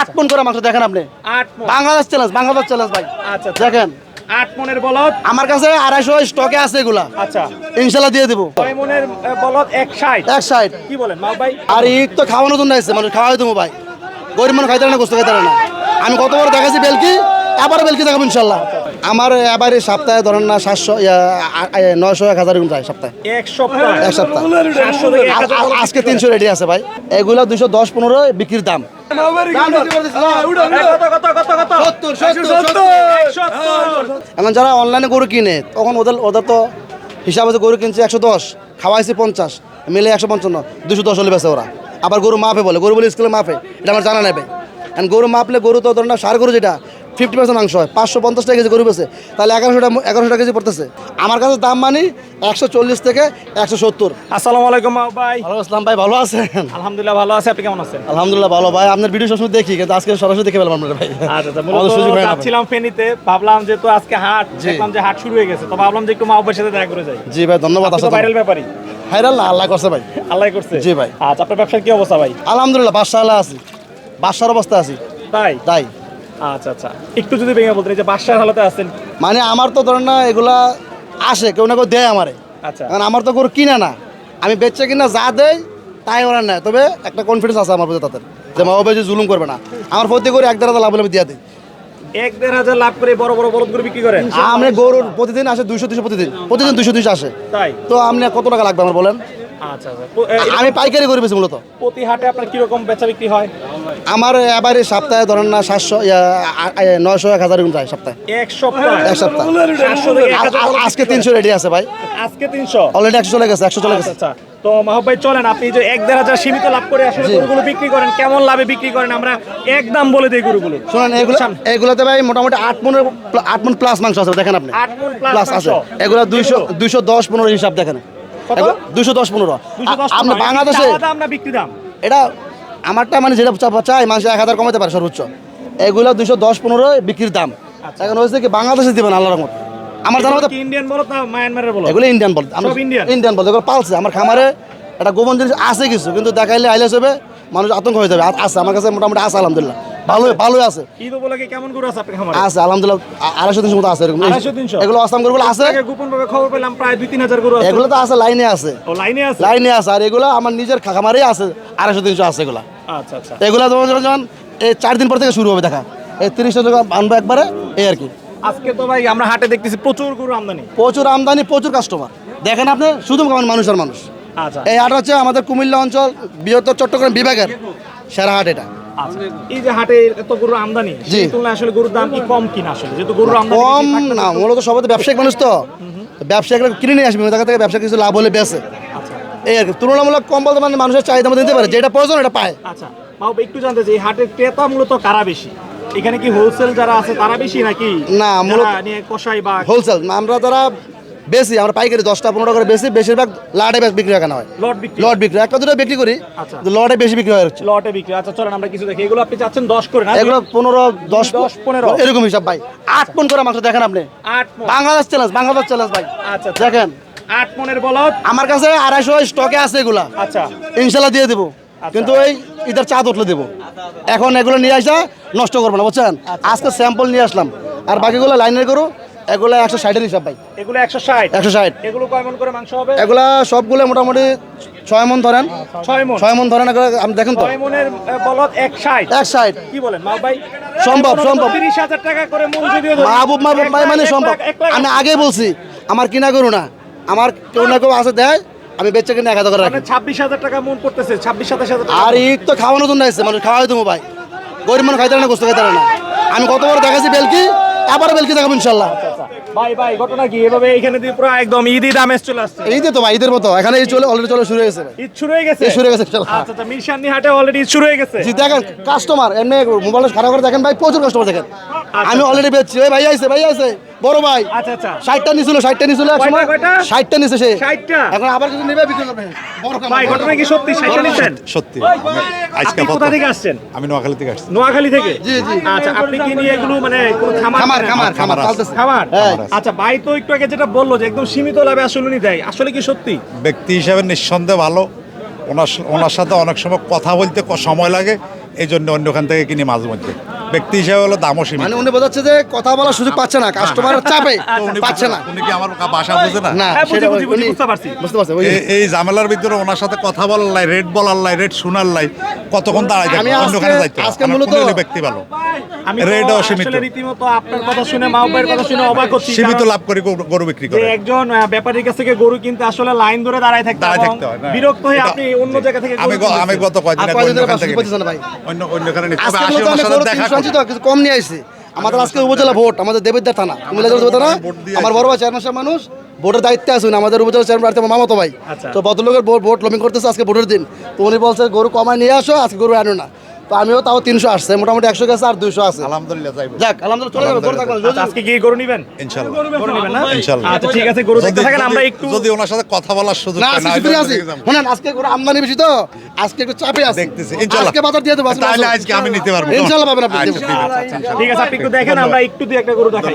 আট মন করে মাংস দেখেন আপনি। বাংলাদেশ চ্যালেঞ্জ বাংলাদেশ চ্যালেঞ্জ ভাই। আচ্ছা আচ্ছা। দেখেন। আট মনের বলদ। আমার কাছে আড়াইশো স্টকে আছে এগুলা। আচ্ছা। ইনশাল্লাহ দিয়ে দেবো। ছয় মনের বলদ এক ষাট। এক কি বলেন ভাই? আর ঈদ তো খাওয়ানোর জন্য আসছে মানুষ খাওয়াই দেবো ভাই। গরিব মানুষ খাইতে না গোস্ত খাইতে না। আমি কতবার দেখাচ্ছি বেলকি আবার বেলকি দেখাবো ইনশাল্লাহ আমার এবারে সপ্তাহে ধরেন না সাতশো নয়শো এক হাজার যায় সপ্তাহে। এক সপ্তাহ? এক আজকে তিনশো রেডি আছে ভাই। এগুলো দুশো দশ পনেরো বিক্রির দাম। এখন যারা অনলাইনে গরু কিনে তখন ওদের ওদের তো হিসাবে যে গরু কিনছে একশো দশ খাওয়াইছে পঞ্চাশ মিলে একশো পঞ্চান্ন দুশো দশ হলে বেছে ওরা। আবার গরু মাপে বলে গরু বলে স্কেলে মাপে এটা আমার জানা নেবে গরু মাপলে গরু তো ধরেন সার গরু যেটা ফিফটি পার্সেন্ট মাংস হয়। পাঁচশো পঞ্চাশ টাকা কেজি গরু বেছে তাহলে এগারোশো টাকা এগারোশো টাকা কেজি পড়তেছে। আমার কাছে দাম মানি একশো চল্লিশ থেকে একশো সত্তর। আসসালামু আলাইকুম ভাই। ভালো আসলাম ভাই ভালো আছেন? আলহামদুলিল্লাহ ভালো আছে। আপনি কেমন আছেন? আলহামদুলিল্লাহ ভালো ভাই আপনার ভিডিও সবসময় দেখি কিন্তু আজকে সরাসরি দেখে পেলাম আপনার ভাই। আচ্ছা আচ্ছা না ভাই। যাচ্ছিলাম ফেনীতে ভাবলাম যে তো আজকে হাট। দেখলাম যে হাট শুরু হয়ে গেছে তো ভাবলাম যে একটু মা আব্বার সাথে দেখা করে যাই। জি ভাই ধন্যবাদ আসলে ভাইরাল ব্যাপারই। হাইরাল না আল্লাহ করছে ভাই। আল্লাহ করছে? জি ভাই। আচ্ছা আপনার ব্যবসার কি অবস্থা ভাই? আলহামদুলিল্লাহ বাদশাহ আল্লাহ আছি। বাদশার অবস্থা আছি। তাই? তাই। আচ্ছা আচ্ছা। একটু যদি ভেঙে বলতেন যে বাসার হালতে আছেন। মানে আমার তো ধরেন না এগুলা আসে কেউ না কেউ দেয় আমারে। আচ্ছা। কারণ আমার তো গরু কিনে না। আমি বেচে কিনা যা দেয় তাই ওরা নেয়। তবে একটা কনফিডেন্স আছে আমার প্রতি তাদের যে মা বাবা জুলুম করবে না। আমার প্রতি করে এক দেড় হাজার লাভ আমি দিয়ে দিই। এক দেড় হাজার লাভ করে বড় বড় বলদ করে বিক্রি করেন? আমি গরুর প্রতিদিন আসে দুইশো দুশো প্রতিদিন। প্রতিদিন দুশো দুশো আসে। তাই? তো আপনি কত টাকা লাগবে আমার বলেন? আচ্ছা আচ্ছা। আমি পাইকারি করে বেশি মূলত। প্রতি হাটে আপনার কীরকম বেচা বিক্রি হয়? আমার এবারে সপ্তাহে ধরেন না সাতশো নয়শো এক হাজার এরকম যায় সপ্তাহে। এক সপ্তাহ? এক সপ্তাহ। আজকে তিনশো রেডি আছে ভাই। আজকে তিনশো? অলরেডি একশো চলে গেছে একশো চলে আচ্ছা গেছে। আচ্ছা তো মাহব ভাই চলেন আপনি যে এক দেড় হাজার সীমিত লাভ করে আসলে। গরুগুলো বিক্রি করেন কেমন লাভে বিক্রি করেন? আমরা একদম বলে দিই গরুগুলো। শোনেন এগুলো এগুলোতে ভাই মোটামুটি আট মনের আট মন প্লাস মাংস আছে দেখেন আপনি। আট plus প্লাস। আছে। এগুলো দুইশো দুইশো দশ পনেরো হিসাব দেখেন। দশ পনেরো। দুশো দশ আপনি বাংলাদেশে বিক্রি দাম? এটা আমারটা মানে যেটা চাই মানুষ এক হাজার কমাতে পারে সর্বোচ্চ। এগুলো দুইশো দশ পনেরো বিক্রির দাম। আচ্ছা। এখন হয়েছে কি বাংলাদেশে দিবেন আল্লাহ রহমত। আমার জানা ইন্ডিয়ান বলো না মায়ানমারের বলো? এগুলো ইন্ডিয়ান বল আমরা ইন্ডিয়ান বল এগুলো পালছে। আমার খামারে একটা গোপন জিনিস আছে কিছু কিন্তু দেখাইলে আইলে হবে মানুষ আতঙ্ক হয়ে যাবে। আছে আমার কাছে মোটামুটি আছে আলহামদুলিল্লাহ। ভালোই ভালোই আছে। ঈদ উপলক্ষে কেমন গরু আছে আপনার খামারে? আছে আলহামদুলিল্লাহ আড়াইশো তিনশো মতো আছে এরকম। আড়াইশো, তিনশো? এগুলো আসাম গরুগুলো আছে। গোপন ভাবে খবর পেলাম প্রায় দুই তিন হাজার গরু আছে। এগুলো তো আছে লাইনে আছে। ও লাইনে আছে? লাইনে আছে আর এগুলো আমার নিজের খামারেই আছে আড়াইশো তিনশো আছে এগুলো। আচ্ছা আচ্ছা। এগুলো যখন যখন এই চার দিন পর থেকে শুরু হবে দেখা। এই তিরিশটা যখন আনব একবারে এই আর কি। আজকে তো ভাই আমরা হাটে দেখতেছি প্রচুর গরু আমদানি। প্রচুর আমদানি প্রচুর কাস্টমার দেখেন আপনি শুধু কেমন মানুষের মানুষ। আচ্ছা। এই হাট হচ্ছে আমাদের কুমিল্লা অঞ্চল বৃহত্তর চট্টগ্রাম বিভাগের সেরা হাট এটা। এই যে হাটে এত গরুর আমদানি সেই তুলনায় আসলে গরুর দাম কি কম কিনা আসলে? যেহেতু গরুর আমদানি কম না মূলত সবাই তো ব্যবসায়িক মানুষ তো। ব্যবসায়িকরা কিনে নিয়ে আসবে তার থেকে ব্যবসা কিছু লাভ হলে বেছে আচ্ছা। এই আর তুলনামূলক কম বলতে মানে মানুষের চাহিদা মতো দিতে পারে যেটা প্রয়োজন এটা পায়। আচ্ছা মাও একটু জানতে চাই এই হাটের ক্রেতা মূলত কারা বেশি? এখানে কি হোলসেল যারা আছে তারা বেশি নাকি না, মূলত- কষাই বা হোলসেল আমরা যারা বেশি আমরা পাইকারি দশটা পনেরো করে বেশি বেশিরভাগ লাটে বেশ বিক্রি হয় কেন হয়? লট বিক্রি। লট বিক্রি একটা দুটো বিক্রি করি আচ্ছা। লটে বেশি বিক্রি হয় লটে বিক্রি আচ্ছা চলেন আমরা কিছু দেখি। এগুলো আপনি চাচ্ছেন দশ করে না? এগুলো পনেরো দশ দশ, পনেরো। এরকম হিসাব ভাই। আট পন করে মাংস দেখেন আপনি। আট বাংলাদেশ চ্যালেঞ্জ বাংলাদেশ চ্যালেঞ্জ ভাই। আচ্ছা আচ্ছা। দেখেন। আট মনের বলদ। আমার কাছে আড়াইশো স্টকে আছে এগুলা। আচ্ছা। ইনশাল্লাহ দিয়ে দেবো। কিন্তু এই ঈদের চাঁদ উঠলে দেবো। এখন এগুলো নিয়ে আসা নষ্ট করব না বুঝছেন? আজকে স্যাম্পল নিয়ে আসলাম। আর বাকিগুলো লাইনের করো। এগুলো একশো ষাটের হিসাব ভাই। এগুলো একশো ষাট। একশো ষাট। এগুলো কয় মন করে মাংস হবে? এগুলা সবগুলো মোটামুটি ছয় মন ধরেন। ছয় মন। ছয় মন ধরেন এগুলো আমি দেখেন তো। ছয় মনের বলদ এক ষাট। এক কি বলেন মা ভাই? সম্ভব, সম্ভব। তিরিশ হাজার টাকা করে যদিও মাহবুব মাহবুব ভাই মানে সম্ভব। আমি আগে বলছি আমার কিনা করু না। আমার কেউ না কেউ আছে দেয়। আমি বেচে কিনে এক হাজার করে মানে রাখি। ছাব্বিশ হাজার টাকা মন করতেছে ছাব্বিশ সাতাশ হাজার আর ঈদ তো খাওয়ানোর জন্য আসছে মানুষ খাওয়াই দেবো ভাই। গরিব মানুষ খাইতে না গোস্ত খাইতে না। আমি কত বড় দেখাচ্ছি বেলকি আবার বেলকি দেখাবো ইনশাল্লাহ। ভাই ভাই ঘটনা কি? এভাবে এখানে দিয়ে পুরো একদম ঈদ চলে আসছে। এই যে তো ভাই ঈদের মতো। এখানে চলে অলরেডি চলে শুরু হয়ে গেছে ঈদ শুরু হয়ে গেছে? শুরু হয়ে গেছে। আচ্ছা আচ্ছা হাটে অলরেডি ঈদ শুরু হয়ে গেছে। জি দেখেন কাস্টমার এমনি মোবাইল খারাপ করে দেখেন ভাই প্রচুর কাস্টমার দেখেন। আমি অলরেডি বেচছি। ওই ভাই আইছে ভাই আইছে বড় ভাই। আচ্ছা আচ্ছা। ষাটটা নিছিল ষাটটা নিছিল এক সময়? ষাটটা নিছে সে। 60টা? এখন আবার কিছু নেবে বিক্রি করবে। বড় ভাই ঘটনা কি সত্যি? সাইকেল নিচ্ছেন সত্যি আজকে কোথা থেকে আসছেন? আমি নোয়াখালী থেকে আসছি। নোয়াখালী থেকে? জি, জি। আচ্ছা আপনি কি নিয়ে এগুলো মানে কোনো খামার খামার খামার খামার খামার চলতেছে। খামার? হ্যাঁ। আচ্ছা ভাই তো একটু আগে যেটা বলল যে একদম সীমিত লাভে আসলে উনি দেয় আসলে কি সত্যি? ব্যক্তি হিসাবে নিঃসন্দেহে ভালো। ওনার ওনার সাথে অনেক সময় কথা বলতে সময় লাগে এই জন্য অন্যখান থেকে কিনি মাঝে মধ্যে। ব্যক্তি হিসাবে হলো দামও সীমিত মানে উনি বোঝাচ্ছে যে কথা বলার সুযোগ পাচ্ছে না কাস্টমার চাপে পাচ্ছে না। উনি কি আমার ভাষা বোঝে না? না হ্যাঁ, বুঝি, সেটা বুঝি, বুঝি, উনি- বুঝতে পারছি। বুঝতে পারছি এই- ঝামেলার ভিতরে ওনার সাথে কথা বলার লাই রেট বলার লাই রেট শোনার লাই কতক্ষণ দাঁড়ায় থাকবে? আজকে- অন্যখানে যাইতে আজকে মূলত- কুমিল্লা ব্যক্তি ভালো। আমি রেটও তো সীমিত। আসলে রীতিমতো আপনার কথা শুনে মাহবুবের কথা শুনে অবাক হচ্ছি সীমিত লাভ করে গরু- বিক্রি করে। একজন ব্যাপারীর কাছ থেকে গরু কিনতে আসলে লাইন ধরে দাঁড়ায় থাকতে দাঁড়ায় থাকতে হয়, বিরক্ত হয়ে আপনি অন্য জায়গা থেকে আমি আমি গত কয়দিন আর আগে ধরে থেকে ভাই। অন্য অন্যখানে নিচ্ছি। আজকে তবে আসি মূলত ওনার আমি সাথে গরু দেখা আনছি তো কিছু কম নিয়ে আসছি আমাদের আজকে উপজেলা ভোট আমাদের দেবেদার থানা কুমিল্লা জেলা উপজেলা না ভোট দিয়ে আমার। বড় ভাই চেয়ারম্যান মানুষ ভোটের দায়িত্বে আসুন আমাদের উপজেলা চেয়ারম্যান প্রার্থী আমার মামাতো ভাই আচ্ছা। তো ভদ্রলোকের ভোট ভোট লবিং করতেছে আজকে ভোটের দিন তো উনি বলছে গরু কমায় নিয়ে আসো আজকে গরু আনো না তো আমিও তাও তিনশো আসছে মোটামুটি একশো গেছে আর দুইশো আছে। আলহামদুলিল্লাহ যাইবো। যাক আলহামদুলিল্লাহ চলে যাবে গরু থাকবে আচ্ছা, আজকে কি গরু নিবেন? ইনশাল্লাহ। গরু নিবেন না? ইনশাল্লাহ। আচ্ছা ঠিক আছে গরু দেখতে থাকেন আমরা একটু যদি ওনার সাথে কথা বলার সুযোগ না আজকে না, আছি শুনেন আজকে গরু আমদানি বেশি তো আজকে একটু চাপে আছে। দেখতেছি আজকে বাজার দিয়ে দেবো আজকে তাহলে আজকে আমি নিতে পারব। ইনশাল্লাহ পাবেন আপনি, আচ্ছা, ঠিক আছে। আপনি একটু দেখেন আমরা একটু দুই একটা গরু দেখাই।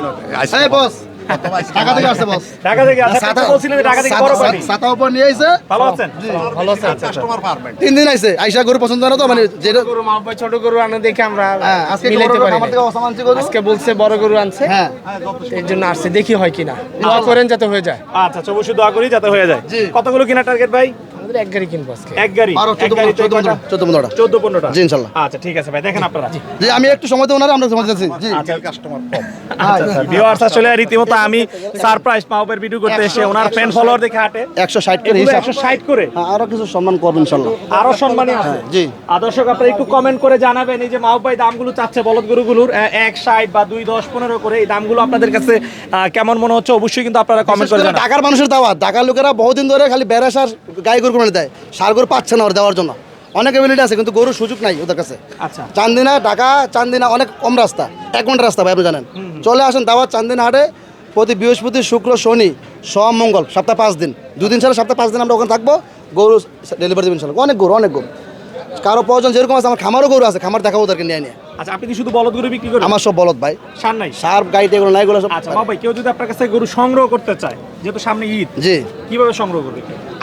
বস। ঢাকা থেকে আসছে বস ঢাকা থেকে আচ্ছা বলছিলেন ঢাকা থেকে বড় পার্টি সাতা উপর নিয়ে আইছে। ভালো আছেন? ভালো আছে কাস্টমার পারবেন তিন দিন আইছে আইসা গরু পছন্দ না তো? মানে যেটা গরু মাপবে ছোট গরু আনো দেখে আমরা হ্যাঁ, আজকে মিলাইতে গরু পারি। আনছে গরু। আজকে বলছে বড় গরু আনছে। হ্যাঁ। এই জন্য আসছে দেখি হয় কিনা। দোয়া করেন যাতে হয়ে যায়। আচ্ছা আচ্ছা, অবশ্যই দোয়া করি যাতে হয়ে যায়। কতগুলো কিনা টার্গেট ভাই? আমাদের এক গাড়ি কিনবো আজকে। এক গাড়ি? বারো এক চোদ্দ গাড়িতে চোদ্দ কয়টা? চোদ্দ পনেরোটা। চোদ্দ পনেরোটা? জি, ইনশাল্লাহ। আচ্ছা ঠিক আছে ভাই দেখেন আপনারা। জি আমি একটু সময় দেবো না আমরা সময় দিচ্ছি। জি। কাস্টমার কম। আচ্ছা আচ্ছা ভিউয়ার্স আসলে রীতিমতো আমি সারপ্রাইজ মাহবের ভিডিও করতে এসে ওনার ফ্যান ফলোয়ার দেখে হাটে। একশো ষাট করে এগুলো হিসাব। একশো ষাট করে? হ্যাঁ, আরও কিছু সম্মান করবেন ইনশাল্লাহ। আরও সম্মানী আছে? জি। দর্শক আপনারা একটু কমেন্ট করে জানাবেন এই যে মাহব ভাই দামগুলো চাচ্ছে বলদ গরুগুলোর আহ, এক ষাট বা দুই দশ পনেরো করে এই দামগুলো আপনাদের কাছে কেমন মনে হচ্ছে? অবশ্যই কিন্তু আপনারা কমেন্ট করে জানাবেন। ঢাকার মানুষের দাওয়াত। ঢাকার লোকেরা বহুদিন ধরে খালি বেড়া সার গাই গরু কোরবানি দেয় সার গরু পাচ্ছে না ওর দেওয়ার জন্য। অনেক এবিলিটি আছে কিন্তু গরুর সুযোগ নাই ওদের কাছে। আচ্ছা। চান্দিনা ঢাকা চান্দিনা অনেক কম রাস্তা এক ঘণ্টা রাস্তা ভাই আপনি জানেন। চলে আসেন দাওয়া চান্দিনা হাটে প্রতি বৃহস্পতি শুক্র শনি সোম মঙ্গল সপ্তাহ পাঁচ দিন। দুদিন ছাড়া সপ্তাহ পাঁচ দিন আমরা ওখানে থাকব গরু ডেলিভারি দেবেন অনেক গরু অনেক গরু। কারও প্রয়োজন যেরকম আছে আমার খামারও গরু আছে খামার দেখাবো ওদেরকে নিয়ে নিয়ে। আচ্ছা আপনি কি শুধু বলদ গরু বিক্রি করেন? আমার সব বলদ ভাই। সার নাই? সার গাইড এগুলো নাই এগুলো সব আচ্ছা মাহব ভাই কেউ যদি আপনার কাছে গরু সংগ্রহ করতে চায় যেহেতু সামনে ঈদ জি। কীভাবে সংগ্রহ করবে?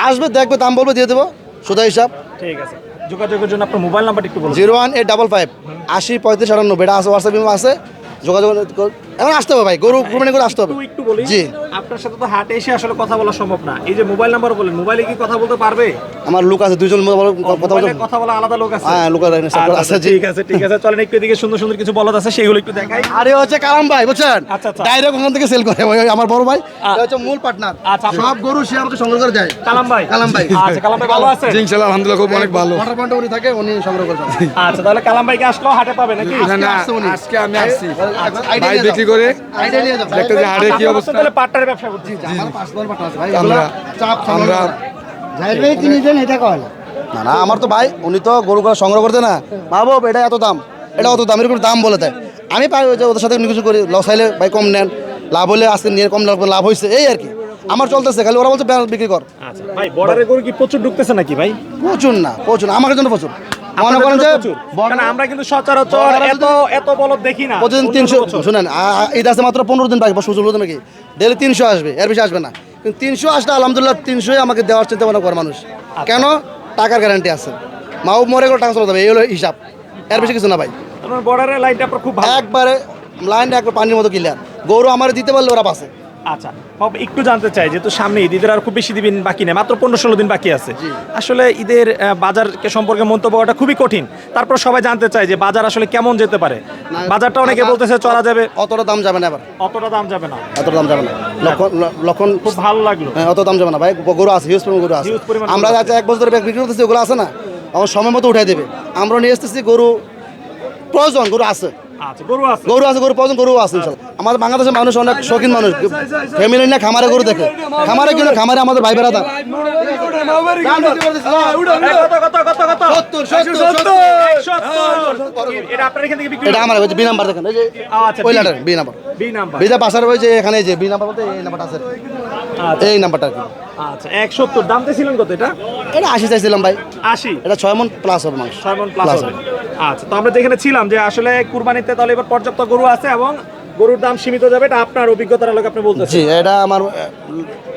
আসবে দেখবে দাম বলবে দিয়ে দেবো সোজা হিসাব। ঠিক আছে। যোগাযোগের জন্য আপনার মোবাইল নাম্বারটা একটু বলুন। Zero one eight double five আশি পঁয়ত্রিশ আটানব্বই এটা আছে হোয়াটসঅ্যাপ আছে যোগাযোগ এখন আসতে হবে ভাই গরু কুরবানি করে আসতে হবে। একটু একটু বলি জি। আপনার সাথে তো হাটে এসে আসলে কথা বলা সম্ভব না। এই যে মোবাইল নাম্বার বলেন মোবাইলে কি কথা বলতে পারবে? আমার লোক আছে দুইজন কথা মোবাইলে কথা বলা আলাদা লোক আছে। হ্যাঁ, লোক আছে, আচ্ছা, আচ্ছা। ঠিক আছে ঠিক আছে। চলেন একটু এদিকে সুন্দর সুন্দর কিছু বলদ আছে সেগুলো একটু দেখাই। আরে হচ্ছে কালাম ভাই বুঝছেন? আচ্ছা, আচ্ছা। ডাইরেক্ট ওখান থেকে সেল করে আমার বড় ভাই হচ্ছে মূল পার্টনার আচ্ছা, সব গরু সে আমাকে সংগ্রহ করে দেয়। কালাম ভাই। কালাম ভাই। আচ্ছা কালাম ভাই ভালো আছে? ইনশাল্লাহ আলহামদুলিল্লাহ খুব অনেক ভালো। ওয়াটার পয়েন্টে উনি থাকে উনি সংগ্রহ করে আচ্ছা তাহলে কালাম ভাইকে আসলেও হাটে পাবে নাকি? না না আজকে আমি আসছি। ভাই বিক্রি করে। দেখতে যে হাটে কি অবস্থা। তাহলে পাট্টারের ব্যবসা করছি আমার পাঁচ নম্বর পার্টনার আছে ভাই আমরা- চাপ আমরা না না আমার তো ভাই উনি তো গরুগুলো সংগ্রহ করতে না। বাবু এটা এত দাম? এটা অত দাম? এরকম দাম বলে দেয়। আমি পাই ওই যে ওদের সাথে কিছু করি লস হাইলে ভাই কম নেন। লাভ হলে আজকে নিয়ে কম লাভ লাভ হয়েছে এই আর কি। আমার চলতেছে খালি ওরা বলছে বিক্রি কর। আচ্ছা ভাই বর্ডারের গরু কি প্রচুর ঢুকতেছে নাকি ভাই? প্রচুর না প্রচুর আমার জন্য প্রচুর। মনে করেন যে আমরা কিন্তু সচরাচর এত এত বলদ দেখি না। প্রতিদিন তিনশো শুনেন আছে মাত্র পনেরো দিন বাকি বা নাকি? ডেলি তিনশো আসবে এর বেশি আসবে না। কিন্তু তিনশো আসলে আলহামদুলিল্লাহ তিনশোই আমাকে দেওয়ার চিন্তা ভাবনা করে মানুষ কেন? টাকার গ্যারান্টি আছে। মাও মরে গেলে টাকা চলে যাবে এই হলো হিসাব। এর বেশি কিছু না ভাই। বর্ডারের লাইনটা খুব একবারে লাইনটা একবার পানির মতো ক্লিয়ার গরু আমার দিতে পারলে ওরা পাশে আচ্ছা। একটু জানতে চাই যেহেতু সামনে ঈদ ঈদের আর খুব বেশি দিন বাকি নেই মাত্র পনেরো ষোলো দিন বাকি আছে। আসলে ঈদের বাজার সম্পর্কে মন্তব্য করাটা খুবই কঠিন। তারপর সবাই জানতে চায় যে বাজার আসলে কেমন যেতে পারে। বাজারটা অনেকে বলতেছে চলা যাবে। অতটা দাম যাবে না এবার। অতটা দাম যাবে না। এতটা দাম যাবে না। লক্ষণ খুব ভালো লাগল। হ্যাঁ অত দাম যাবে না। ভাই গরু আছে হিউজ পরিমাণ গরু আছে। আমরা এক বছর ধরে বিক্রি করতেছি ওগুলো আছে না। আমার সময় মতো উঠাই দেবে। আমরা নিয়ে আসতেছি গরু প্রয়োজন গরু আছে। গরু আছে? গরু আছে গরু আছে আমাদের বাংলাদেশের মানুষ অনেক শৌখিন মানুষ। ফ্যামিলি না খামারে গরু দেখে। খামারে কিনে খামারে আমাদের ভাই। সত্তর। এটা আমার বি নাম্বার দেখেন আচ্ছা, ওই বি। Letter B number. বিজা পাশার এখানে যে বি নাম্বার বলতে এই নাম্বারটা আছে। আচ্ছা। এই নাম্বারটা আচ্ছা এক সত্তর দাম কত এটা? এটা আশি চাইছিলাম ভাই। আশি? এটা ছয় মন প্লাস হবে মাংস ছয় মন প্লাস হবে। আচ্ছা তো আমরা যেখানে ছিলাম যে আসলে কুরবানিতে তাহলে এবার পর্যাপ্ত গরু আছে এবং গরুর দাম সীমিত যাবে এটা আপনার অভিজ্ঞতার আলোকে আপনি বলতেছেন। জি এটা আমার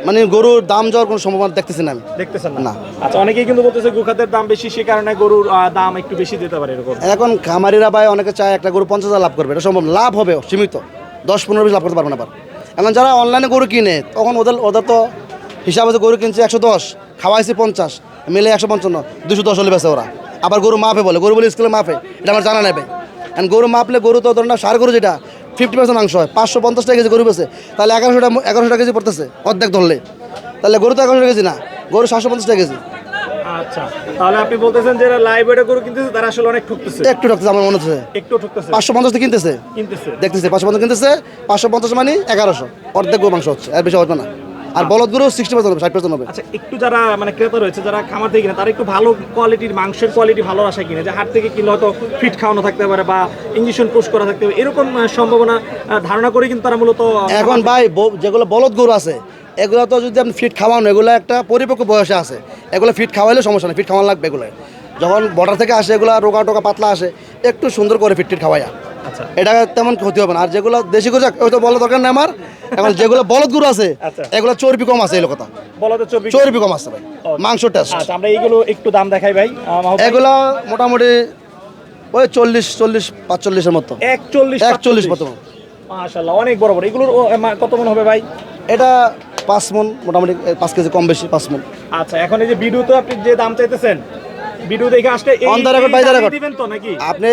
মানে গরুর দাম যাওয়ার কোনো সম্ভাবনা দেখতেছি না আমি। দেখতেছেন না? না। আচ্ছা অনেকেই কিন্তু বলতেছে গুখাতের দাম বেশি সে কারণে গরুর আহ, দাম একটু বেশি দিতে পারে এরকম। এখন খামারিরা ভাই অনেকে চায় একটা গরু পঞ্চাশ হাজার লাভ করবে এটা সম্ভব না। লাভ হবে সীমিত। দশ পনেরো বিশ লাভ করতে পারবে না আবার। এখন যারা অনলাইনে গরু কিনে তখন ওদের ওদের তো হিসাবে যে গরু কিনছে একশো দশ খাওয়াইছে পঞ্চাশ মিলে একশো পঞ্চান্ন দুশো দশ হলে বেছে ওরা। আবার গরু মাপে বলে গরু বলে স্কুলে মাপে এটা আমার জানা নেবে এখন গরু মাপলে গরু তো ধরেন সার গরু যেটা ফিফটি পার্সেন্ট মাংস হয় পাঁচশো পঞ্চাশ টাকা কেজি গরু বেছে তাহলে এগারোশো টাকা এগারোশো টাকা কেজি পড়তেছে অর্ধেক ধরলে। তাহলে গরু তো এগারোশো টাকা কেজি না গরু সাতশো পঞ্চাশ টাকা কেজি। আচ্ছা তাহলে আপনি বলতেছেন যে লাইভ ওয়েটে গরু কিনতেছে তারা আসলে অনেক ঠকতেছে। একটু রাখতেছে আমার মনে হচ্ছে। একটু ঠকতেছে। পাঁচশো পঞ্চাশ কিনতেছে। কিনতেছে। দেখতেছি পাঁচশো পঞ্চাশ কিনতেছে পাঁচশো পঞ্চাশ মানে এগারোশো অর্ধেক গরু মাংস হচ্ছে আর বেশি হবে না। আর বলদ গরু সিক্সটি পার্সেন্ট হবে ষাট পার্সেন্ট হবে। আচ্ছা একটু যারা মানে ক্রেতা রয়েছে যারা খামার থেকে কিনে তারা একটু ভালো কোয়ালিটির মাংসের কোয়ালিটি ভালো আশায় কিনে যে হাট থেকে কিনলে হয়তো ফিট খাওয়ানো থাকতে পারে বা ইঞ্জেকশন পুশ করা থাকতে পারে এরকম সম্ভাবনা ধারণা করে কিন্তু তারা মূলত এখন ভাই যেগুলো বলদ গরু আছে এগুলো তো যদি আপনি ফিট খাওয়ানো এগুলো একটা পরিপক্ক বয়সে আছে। এগুলো ফিট খাওয়াইলে সমস্যা নেই ফিট খাওয়ানো লাগবে এগুলো যখন বর্ডার থেকে আসে এগুলো রোগা টোকা পাতলা আসে একটু সুন্দর করে ফিট ফিট খাওয়াইয়া। আচ্ছা। এটা তেমন ক্ষতি হবে না। আর যেগুলো দেশি গরু ওই তো বলা দরকার নেই আমার এখন যেগুলো বলদ গরু আছে আচ্ছা। এগুলো চর্বি কম আছে এগুলো কথা। বলো তো চর্বি কম আছে ভাই মাংস টেস্ট। আচ্ছা আমরা এইগুলো একটু দাম দেখাই ভাই। এগুলো মোটামুটি ওই চল্লিশ চল্লিশ পাঁচচল্লিশের মতো। একচল্লিশ একচল্লিশ মতো। মাশাল্লাহ অনেক বড় বড়। এগুলোর কত মন হবে ভাই? এটা পাঁচ মন মোটামুটি পাঁচ কেজি কম বেশি পাঁচ মন। আচ্ছা এখন এই যে ভিডিওতে আপনি যে দাম চাইতেছেন ভিডিও দেখে আসলে এই- এই দামই record. দিবেন তো নাকি? আপনি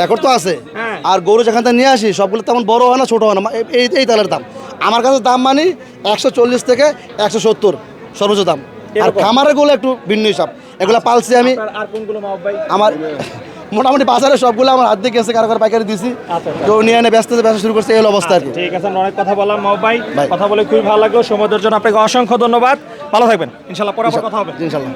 রেকর্ড তো আছে। হ্যাঁ। আর গরু যেখান থেকে নিয়ে আসি সবগুলো তেমন বড় হয় না ছোট হয় না। এই এই তালের দাম। আমার কাছে দাম মানে একশো চল্লিশ থেকে একশো সত্তর সর্বোচ্চ দাম। আর এরকম? খামারেরগুলো একটু ভিন্ন হিসাব। এগুলো পালছি আমি। আর কোনগুলো আমার মোটামুটি বাজারে সবগুলো আমার হাত দিয়ে গেছে কারও কারও পাইকারি দিছি। আচ্ছা, আচ্ছা। কেউ নিয়ে এনে ব্যস্ত ব্যবসা শুরু করছে এই অবস্থা আর কি। ঠিক আছে অনেক কথা বললাম মাহবুব ভাই। কথা বলে খুবই ভালো লাগল। সময়ের জন্য আপনাকে অসংখ্য ধন্যবাদ। ভালো থাকবেন। ইনশাল্লাহ পরে কথা হবে। ইনশাল্লাহ।